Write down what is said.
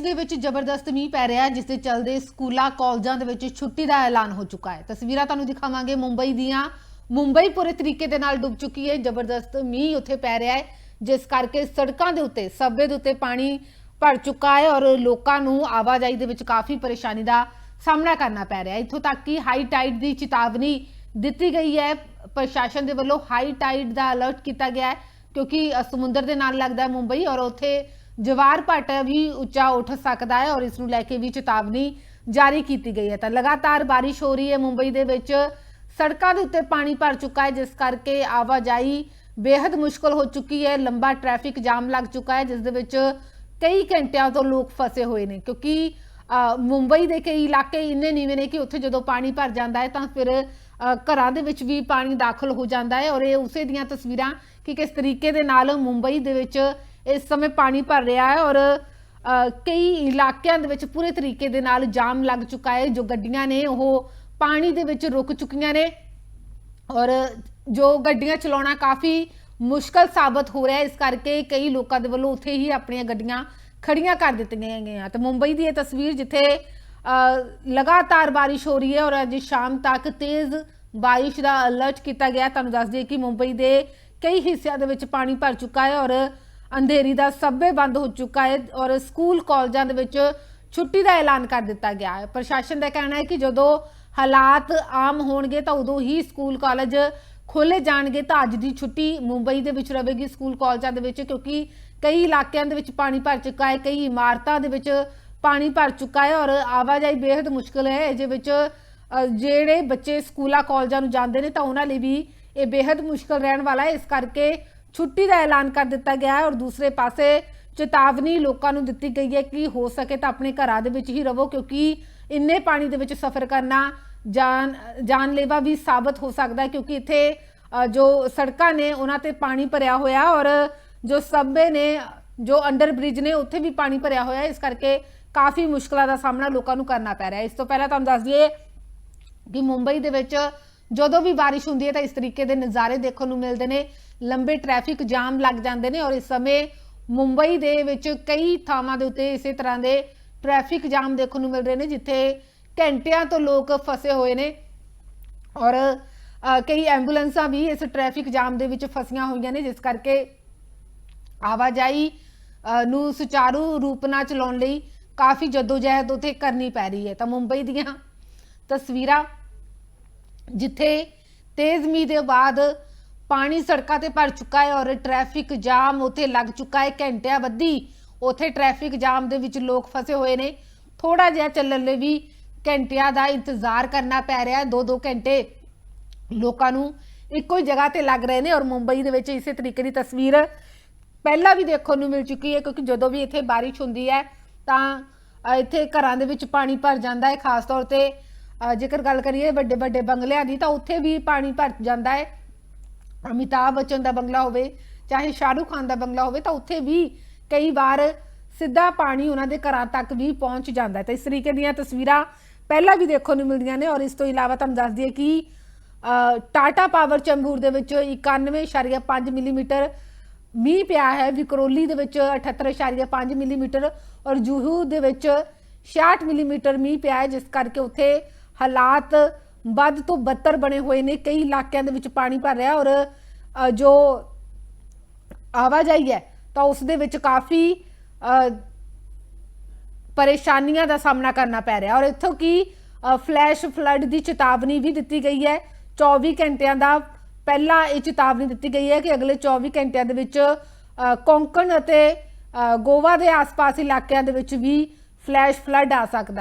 ਦੇ ਵਿੱਚ ਜ਼ਬਰਦਸਤ ਮੀਂਹ ਪੈ ਰਿਹਾ ਹੈ, ਜਿਸ ਦੇ ਚੱਲਦੇ ਸਕੂਲਾਂ, ਕਾਲਜਾਂ ਦੇ ਵਿੱਚ ਛੁੱਟੀ ਦਾ ਐਲਾਨ ਹੋ ਚੁੱਕਾ ਹੈ। ਤਸਵੀਰਾਂ ਤੁਹਾਨੂੰ ਦਿਖਾਵਾਂਗੇ ਮੁੰਬਈ ਦੀਆਂ। ਮੁੰਬਈ ਪੂਰੇ ਤਰੀਕੇ ਦੇ ਨਾਲ ਡੁੱਬ ਚੁੱਕੀ ਹੈ, ਜ਼ਬਰਦਸਤ ਮੀਂਹ ਉੱਥੇ ਪੈ ਰਿਹਾ ਹੈ, ਜਿਸ ਕਰਕੇ ਸੜਕਾਂ ਦੇ ਉੱਤੇ ਸਭੇ ਦੇ ਉੱਤੇ ਪਾਣੀ ਭਰ ਚੁੱਕਾ ਹੈ ਔਰ ਲੋਕਾਂ ਨੂੰ ਆਵਾਜਾਈ ਦੇ ਵਿੱਚ ਕਾਫੀ ਪਰੇਸ਼ਾਨੀ ਦਾ ਸਾਹਮਣਾ ਕਰਨਾ ਪੈ ਰਿਹਾ ਹੈ। ਇੱਥੋਂ ਤੱਕ ਕਿ ਹਾਈ ਟਾਈਡ ਦੀ ਚੇਤਾਵਨੀ ਦਿੱਤੀ ਗਈ ਹੈ। ਪ੍ਰਸ਼ਾਸਨ ਦੇ ਵੱਲੋਂ ਹਾਈ ਟਾਈਡ ਦਾ ਅਲਰਟ ਕੀਤਾ ਗਿਆ ਹੈ, ਕਿਉਂਕਿ ਸਮੁੰਦਰ ਦੇ ਨਾਲ ਲੱਗਦਾ ਹੈ ਮੁੰਬਈ ਔਰ ਉੱਥੇ ਜਵਾਰ ਭੱਟ ਵੀ ਉੱਚਾ ਉੱਠ ਸਕਦਾ ਹੈ ਔਰ ਇਸ ਨੂੰ ਲੈ ਕੇ ਵੀ ਚੇਤਾਵਨੀ ਜਾਰੀ ਕੀਤੀ ਗਈ ਹੈ। ਤਾਂ ਲਗਾਤਾਰ ਬਾਰਿਸ਼ ਹੋ ਰਹੀ ਹੈ। ਮੁੰਬਈ ਦੇ ਵਿੱਚ ਸੜਕਾਂ ਦੇ ਉੱਤੇ ਪਾਣੀ ਭਰ ਚੁੱਕਾ ਹੈ, ਜਿਸ ਕਰਕੇ ਆਵਾਜਾਈ ਬੇहद ਮੁਸ਼ਕਲ ਹੋ ਚੁੱਕੀ ਹੈ। ਲੰਬਾ ਟ੍ਰੈਫਿਕ ਜਾਮ ਲੱਗ ਚੁੱਕਾ ਹੈ, ਜਿਸ ਦੇ ਵਿੱਚ ਕਈ ਘੰਟਿਆਂ ਤੋਂ ਲੋਕ ਫਸੇ ਹੋਏ ਨੇ। ਕਿਉਂਕਿ ਮੁੰਬਈ ਦੇ ਕਈ ਇਲਾਕੇ ਇੰਨੇ ਨੀਵੇਂ ਨੇ ਕਿ ਉੱਥੇ ਜਦੋਂ ਪਾਣੀ ਭਰ ਜਾਂਦਾ ਹੈ ਤਾਂ ਫਿਰ ਘਰਾਂ ਦੇ ਵਿੱਚ ਵੀ ਪਾਣੀ ਦਾਖਲ ਹੋ ਜਾਂਦਾ ਹੈ। ਔਰ ਇਹ ਉਸੇ ਦੀਆਂ ਤਸਵੀਰਾਂ ਕਿ ਕਿਸ ਤਰੀਕੇ ਦੇ ਨਾਲ ਮੁੰਬਈ ਦੇ ਵਿੱਚ ਇਸ ਸਮੇਂ ਪਾਣੀ ਭਰ ਰਿਹਾ ਹੈ ਔਰ ਕਈ ਇਲਾਕਿਆਂ ਦੇ ਵਿੱਚ ਪੂਰੇ ਤਰੀਕੇ ਦੇ ਨਾਲ ਜਾਮ ਲੱਗ ਚੁੱਕਾ ਹੈ। ਜੋ ਗੱਡੀਆਂ ਨੇ ਉਹ ਪਾਣੀ ਦੇ ਵਿੱਚ ਰੁਕ ਚੁੱਕੀਆਂ ਨੇ ਔਰ ਜੋ ਗੱਡੀਆਂ ਚਲਾਉਣਾ ਕਾਫੀ ਮੁਸ਼ਕਲ ਸਾਬਤ ਹੋ ਰਿਹਾ ਹੈ। ਇਸ ਕਰਕੇ ਕਈ ਲੋਕਾਂ ਦੇ ਵੱਲੋਂ ਉੱਥੇ ਹੀ ਆਪਣੀਆਂ ਗੱਡੀਆਂ ਖੜੀਆਂ ਕਰ ਦਿੱਤੀਆਂ ਗਈਆਂ। ਤੇ ਮੁੰਬਈ ਦੀ ਇਹ ਤਸਵੀਰ ਜਿੱਥੇ ਲਗਾਤਾਰ ਬਾਰਿਸ਼ ਹੋ ਰਹੀ ਹੈ ਔਰ ਅੱਜ ਸ਼ਾਮ ਤੱਕ ਤੇਜ਼ ਬਾਰਿਸ਼ ਦਾ ਅਲਰਟ ਕੀਤਾ ਗਿਆ ਤੁਹਾਨੂੰ ਦੱਸ ਦਈਏ ਕਿ ਮੁੰਬਈ ਦੇ ਕਈ ਹਿੱਸਿਆਂ ਦੇ ਵਿੱਚ ਪਾਣੀ ਭਰ ਚੁੱਕਾ ਹੈ ਔਰ ਅੰਧੇਰੀ ਦਾ ਸੱਬੇ ਬੰਦ ਹੋ ਚੁੱਕਾ ਹੈ ਔਰ ਸਕੂਲ ਕਾਲਜਾਂ ਦੇ ਵਿੱਚ ਛੁੱਟੀ ਦਾ ਐਲਾਨ ਕਰ ਦਿੱਤਾ ਗਿਆ ਹੈ। ਪ੍ਰਸ਼ਾਸਨ ਦਾ ਕਹਿਣਾ ਹੈ ਕਿ ਜਦੋਂ ਹਾਲਾਤ ਆਮ ਹੋਣਗੇ ਤਾਂ ਉਦੋਂ ਹੀ ਸਕੂਲ ਕਾਲਜ ਖੋਲੇ ਜਾਣਗੇ। ਤਾਂ ਅੱਜ ਦੀ ਛੁੱਟੀ ਮੁੰਬਈ ਦੇ ਵਿੱਚ ਰਹੇਗੀ ਸਕੂਲ ਕਾਲਜਾਂ ਦੇ ਵਿੱਚ, ਕਿਉਂਕਿ ਕਈ ਇਲਾਕਿਆਂ ਦੇ ਵਿੱਚ ਪਾਣੀ ਭਰ ਚੁੱਕਾ ਹੈ, ਕਈ ਇਮਾਰਤਾਂ ਦੇ ਵਿੱਚ ਪਾਣੀ ਭਰ ਚੁੱਕਾ ਹੈ ਔਰ ਆਵਾਜਾਈ ਬੇहद ਮੁਸ਼ਕਲ ਹੈ। ਜਿਹਦੇ ਵਿੱਚ ਜਿਹੜੇ ਬੱਚੇ ਸਕੂਲਾਂ ਕਾਲਜਾਂ ਨੂੰ ਜਾਂਦੇ ਨੇ ਤਾਂ ਉਹਨਾਂ ਲਈ ਵੀ ਇਹ ਬੇहद ਮੁਸ਼ਕਲ ਰਹਿਣ ਵਾਲਾ ਹੈ। ਇਸ ਕਰਕੇ ਛੁੱਟੀ ਦਾ ਐਲਾਨ ਕਰ ਦਿੱਤਾ ਗਿਆ ਹੈ ਔਰ ਦੂਸਰੇ ਪਾਸੇ ਚੇਤਾਵਨੀ ਲੋਕਾਂ ਨੂੰ ਦਿੱਤੀ ਗਈ ਹੈ ਕਿ ਹੋ ਸਕੇ ਤਾਂ ਆਪਣੇ ਘਰਾਂ ਦੇ ਵਿੱਚ ਹੀ ਰਹੋ ਕਿਉਂਕਿ ਇੰਨੇ ਪਾਣੀ ਦੇ ਵਿੱਚ ਸਫ਼ਰ ਕਰਨਾ ਜਾਨ, ਜਾਨਲੇਵਾ ਵੀ ਸਾਬਤ ਹੋ ਸਕਦਾ ਹੈ ਕਿਉਂਕਿ ਇੱਥੇ ਜੋ ਸੜਕਾਂ ਨੇ ਉਹਨਾਂ ਤੇ ਪਾਣੀ ਭਰਿਆ ਹੋਇਆ ਔਰ ਜੋ ਸਬਵੇ ਨੇ, ਜੋ ਅੰਡਰ ਬ੍ਰਿਜ ਨੇ ਉੱਥੇ ਵੀ ਪਾਣੀ ਭਰਿਆ ਹੋਇਆ ਇਸ ਕਰਕੇ ਕਾਫੀ ਮੁਸ਼ਕਲਾਂ ਦਾ ਸਾਹਮਣਾ ਲੋਕਾਂ ਨੂੰ ਕਰਨਾ ਪੈ ਰਿਹਾ ਇਸ ਤੋਂ ਪਹਿਲਾਂ ਤੁਹਾਨੂੰ ਦੱਸ ਦਈਏ ਕਿ ਮੁੰਬਈ ਦੇ ਵਿੱਚ ਜਦੋਂ ਵੀ ਬਾਰਿਸ਼ ਹੁੰਦੀ ਹੈ ਤਾਂ ਇਸ ਤਰੀਕੇ ਦੇ ਨਜ਼ਾਰੇ ਦੇਖਣ ਨੂੰ ਮਿਲਦੇ ਨੇ। ਲੰਬੇ ਟ੍ਰੈਫਿਕ ਜਾਮ ਲੱਗ ਜਾਂਦੇ ਨੇ ਔਰ ਇਸ ਸਮੇਂ ਮੁੰਬਈ ਦੇ ਵਿੱਚ ਕਈ ਥਾਵਾਂ ਦੇ ਉੱਤੇ ਇਸੇ ਤਰ੍ਹਾਂ ਦੇ ਟ੍ਰੈਫਿਕ ਜਾਮ ਦੇਖਣ ਨੂੰ ਮਿਲ ਰਹੇ ਨੇ, ਜਿੱਥੇ ਘੰਟਿਆਂ ਤੋਂ ਲੋਕ ਫਸੇ ਹੋਏ ਨੇ ਔਰ ਕਈ ਐਂਬੂਲੈਂਸਾਂ ਵੀ ਇਸ ਟ੍ਰੈਫਿਕ ਜਾਮ ਦੇ ਵਿੱਚ ਫਸੀਆਂ ਹੋਈਆਂ ਨੇ, ਜਿਸ ਕਰਕੇ ਆਵਾਜਾਈ ਨੂੰ ਸੁਚਾਰੂ ਰੂਪ ਨਾਲ ਚਲਾਉਣ ਲਈ ਕਾਫੀ ਜਦੋਜਹਿਦ ਉੱਥੇ ਕਰਨੀ ਪੈ ਰਹੀ ਹੈ। ਤਾਂ ਮੁੰਬਈ ਦੀਆਂ ਤਸਵੀਰਾਂ ਜਿੱਥੇ ਤੇਜ਼ ਮੀਂਹ ਦੇ ਬਾਅਦ ਪਾਣੀ ਸੜਕਾਂ ਤੇ ਭਰ ਚੁੱਕਾ ਹੈ ਔਰ ਟ੍ਰੈਫਿਕ ਜਾਮ ਉੱਥੇ ਲੱਗ ਚੁੱਕਾ ਹੈ, ਘੰਟਿਆਂ ਵੱਧੀ ਉੱਥੇ ਟ੍ਰੈਫਿਕ ਜਾਮ ਦੇ ਵਿੱਚ ਲੋਕ ਫਸੇ ਹੋਏ ਨੇ। ਥੋੜਾ ਜਿਹਾ ਚੱਲਣ ਲਈ ਵੀ ਘੰਟਿਆਂ ਦਾ ਇੰਤਜ਼ਾਰ ਕਰਨਾ ਪੈ ਰਿਹਾ ਹੈ। ਦੋ ਦੋ ਘੰਟੇ ਲੋਕਾਂ ਨੂੰ ਇੱਕੋ ਹੀ ਜਗ੍ਹਾ ਤੇ ਲੱਗ ਰਹੇ ਨੇ ਔਰ ਮੁੰਬਈ ਦੇ ਵਿੱਚ ਇਸੇ ਤਰੀਕੇ ਦੀ ਤਸਵੀਰ ਪਹਿਲਾਂ ਵੀ ਦੇਖਣ ਨੂੰ ਮਿਲ ਚੁੱਕੀ ਹੈ ਕਿਉਂਕਿ ਜਦੋਂ ਵੀ ਇੱਥੇ ਬਾਰਿਸ਼ ਹੁੰਦੀ ਹੈ ਤਾਂ ਇੱਥੇ ਘਰਾਂ ਦੇ ਵਿੱਚ ਪਾਣੀ ਭਰ ਜਾਂਦਾ ਹੈ। ਖਾਸ ਤੌਰ ਤੇ ਜੇਕਰ ਗੱਲ ਕਰੀਏ ਵੱਡੇ ਵੱਡੇ ਬੰਗਲਿਆਂ ਦੀ ਤਾਂ ਉੱਥੇ ਵੀ ਪਾਣੀ ਭਰ ਜਾਂਦਾ ਹੈ। ਅਮਿਤਾਭ ਬੱਚਨ ਦਾ ਬੰਗਲਾ ਹੋਵੇ, ਚਾਹੇ ਸ਼ਾਹਰੁਖ ਖਾਨ ਦਾ ਬੰਗਲਾ ਹੋਵੇ, ਤਾਂ ਉੱਥੇ ਵੀ ਕਈ ਵਾਰ ਸਿੱਧਾ ਪਾਣੀ ਉਹਨਾਂ ਦੇ ਘਰਾਂ ਤੱਕ ਵੀ ਪਹੁੰਚ ਜਾਂਦਾ ਹੈ। ਤਾਂ ਇਸ ਤਰੀਕੇ ਦੀਆਂ ਤਸਵੀਰਾਂ ਪਹਿਲਾਂ ਵੀ ਦੇਖਣ ਨੂੰ ਮਿਲਦੀਆਂ ਨੇ ਔਰ ਇਸ ਤੋਂ ਇਲਾਵਾ ਤੁਹਾਨੂੰ ਦੱਸ ਦਈਏ ਕਿ ਟਾਟਾ ਪਾਵਰ ਚੰਬੂਰ ਦੇ ਵਿੱਚ 91.5 ਮਿਲੀਮੀਟਰ ਮੀਂਹ ਪਿਆ ਹੈ। ਵਿਕਰੋਲੀ ਦੇ ਵਿੱਚ 78.5 ਮਿਲੀਮੀਟਰ ਔਰ ਜੂਹੂ ਦੇ ਵਿੱਚ 66 ਮਿਲੀਮੀਟਰ ਮੀਂਹ ਪਿਆ ਹੈ, ਜਿਸ ਕਰਕੇ ਉੱਥੇ ਹਾਲਾਤ ਵੱਧ ਤੋਂ ਬੱਤਰ ਬਣੇ ਹੋਏ ਨੇ ਕਈ ਇਲਾਕਿਆਂ ਦੇ ਵਿੱਚ ਪਾਣੀ ਭਰ ਰਿਹਾ ਔਰ ਜੋ ਆਵਾਜਾਈ ਹੈ ਤਾਂ ਉਸ ਦੇ ਵਿੱਚ ਕਾਫੀ ਪਰੇਸ਼ਾਨੀਆਂ ਦਾ ਸਾਹਮਣਾ ਕਰਨਾ ਪੈ ਰਿਹਾ। ਔਰ ਇੱਥੋਂ ਕੀ ਫਲੈਸ਼ ਫਲੱਡ ਦੀ ਚੇਤਾਵਨੀ ਵੀ ਦਿੱਤੀ ਗਈ ਹੈ। 24 ਘੰਟਿਆਂ ਦਾ ਪਹਿਲਾਂ ਇਹ ਚੇਤਾਵਨੀ ਦਿੱਤੀ ਗਈ ਹੈ ਕਿ ਅਗਲੇ 24 ਘੰਟਿਆਂ ਦੇ ਵਿੱਚ ਅ, ਕੋਂਕਣ ਅਤੇ ਅ, ਗੋਵਾ ਦੇ ਆਸ-ਪਾਸ ਇਲਾਕਿਆਂ ਦੇ ਵਿੱਚ ਵੀ ਫਲੈਸ਼ ਫਲੱਡ ਆ ਸਕਦਾ